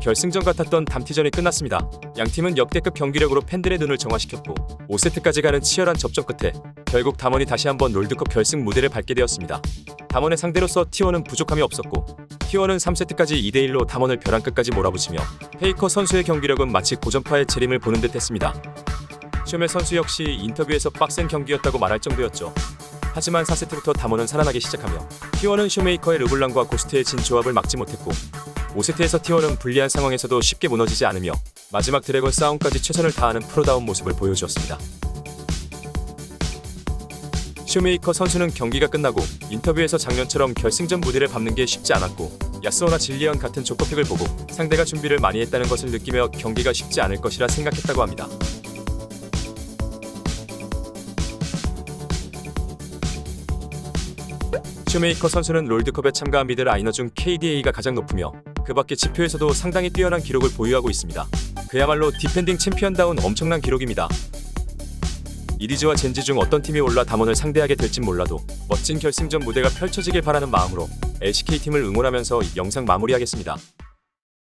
결승전 같았던 담티전이 끝났습니다. 양 팀은 역대급 경기력으로 팬들의 눈을 정화시켰고 5세트까지 가는 치열한 접전 끝에 결국 담원이 다시 한번 롤드컵 결승 무대를 밟게 되었습니다. 담원의 상대로서 T1은 부족함이 없었고 T1은 3세트까지 2대1로 담원을 벼랑 끝까지 몰아붙이며 페이커 선수의 경기력은 마치 고전파의 재림을 보는 듯 했습니다. 쇼메 선수 역시 인터뷰에서 빡센 경기였다고 말할 정도였죠. 하지만 4세트부터 담원은 살아나기 시작하며 T1은 쇼메이커의 르블랑과 고스트의 진 조합을 막지 못했고 5세트에서 T1은 불리한 상황에서도 쉽게 무너지지 않으며 마지막 드래곤 싸움까지 최선을 다하는 프로다운 모습을 보여주었습니다. 쇼메이커 선수는 경기가 끝나고 인터뷰에서 작년처럼 결승전 무대를 밟는 게 쉽지 않았고 야스오나 진리언 같은 조커픽을 보고 상대가 준비를 많이 했다는 것을 느끼며 경기가 쉽지 않을 것이라 생각했다고 합니다. 슈메이커 선수는 롤드컵에 참가한 미드 라이너 중 KDA가 가장 높으며 그 밖의 지표에서도 상당히 뛰어난 기록을 보유하고 있습니다. 그야말로 디펜딩 챔피언다운 엄청난 기록입니다. 이리즈와 젠지 중 어떤 팀이 올라 담원을 상대하게 될진 몰라도 멋진 결승전 무대가 펼쳐지길 바라는 마음으로 LCK 팀을 응원하면서 영상 마무리하겠습니다.